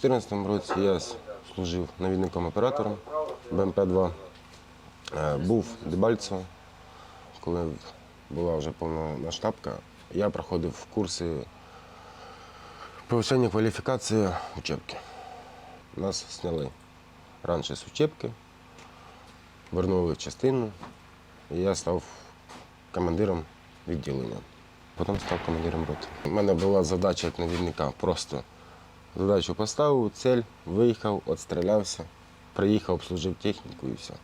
2014 році я служив навідником оператором БМП-2. Е, Був в Дебальцево, коли була вже повна штабка. Я проходив курси повищення кваліфікації учебки. Нас сняли раніше з учебки, вернули в частину, і я став командиром відділення. Потім став командиром роти. У мене була задача як навідника просто задачу поставив, цель, виїхав, відстрілявся, приїхав, обслужив техніку і все.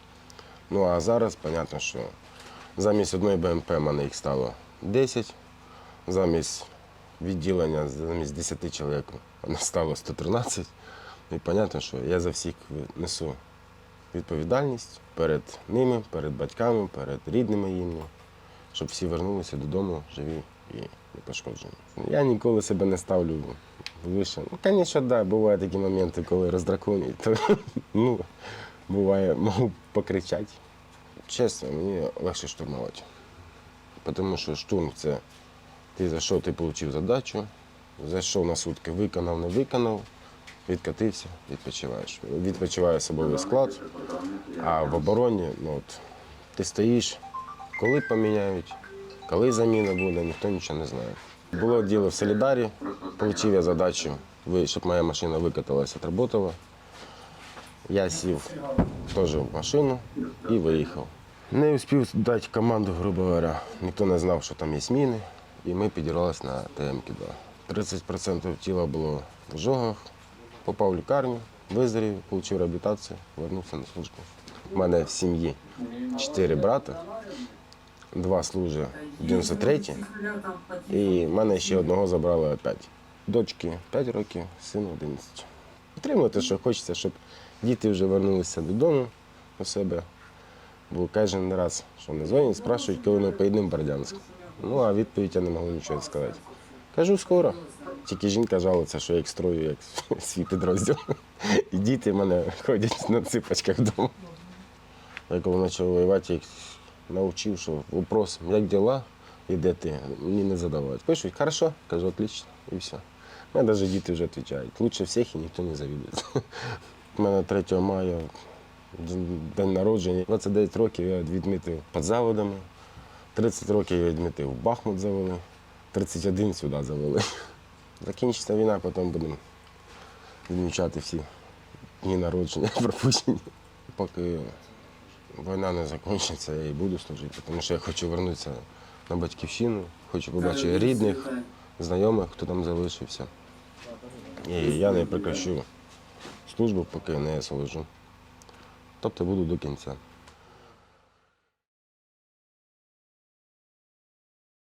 Ну а зараз, зрозуміло, що замість одної БМП в мене їх стало 10, замість відділення, замість 10 чоловік мене стало 113. І зрозуміло, що я за всіх несу відповідальність перед ними, перед батьками, перед рідними їм, щоб всі вернулися додому живі і не пошкоджені. Я ніколи себе не ставлю вище. Ну, звісно, да, бувають такі моменти, коли роздраконюють, то ну, буває, можу покричати. Чесно, мені легше штурмувати. Тому що штурм це ти зайшов, ти отримав задачу, зайшов на сутки, виконав, не виконав, відкатився, відпочиваєш. Відпочиває особовий склад, а в обороні ну, от, ти стоїш, коли поміняють, коли заміна буде, ніхто нічого не знає. Було діло в Солідарі, отримав я задачу, щоб моя машина викаталася, отработала. Я сів теж в машину і виїхав. Не успів дати команду, грубо говоря. Ніхто не знав, що там є міни, і ми підірвалися на ТМК-2. 30% тіла було в жогах, попав в лікарню, виздорів, отримав реабілітацію, повернувся на службу. У мене в сім'ї чотири брата, два служать в 93-й, і мене ще одного забрали опять. Дочки 5 років, сину 11. Підтримувати, що хочеться, щоб діти вже вернулися додому до себе. Бо кожен раз, що не дзвонять, спрашують, коли ми поїдемо в Бердянськ. Ну, а відповідь я не можу нічого сказати. Кажу, скоро. Тільки жінка жалується, що я їх строю як свій підрозділ. І діти в мене ходять на ципочках вдома. Я коли почав воювати, навчив, що вопрос, як діла і де ти, мені не задавають. Пишуть, хорошо, кажу, отлично, і все. У мене навіть діти вже відповідають. Лучше всіх і ніхто не завідує. У мене 3 мая день народження. 29 років я відмітив під заводами, 30 років я відмітив Бахмут завели, 31 сюди завели. Закінчиться війна, потім будемо відмічати всі дні народження пропущені. Поки війна не закінчиться, я і буду служити, тому що я хочу повернутися на батьківщину, хочу побачити рідних, знайомих, хто там залишився. І я не прекращу службу, поки не служу. Тобто буду до кінця.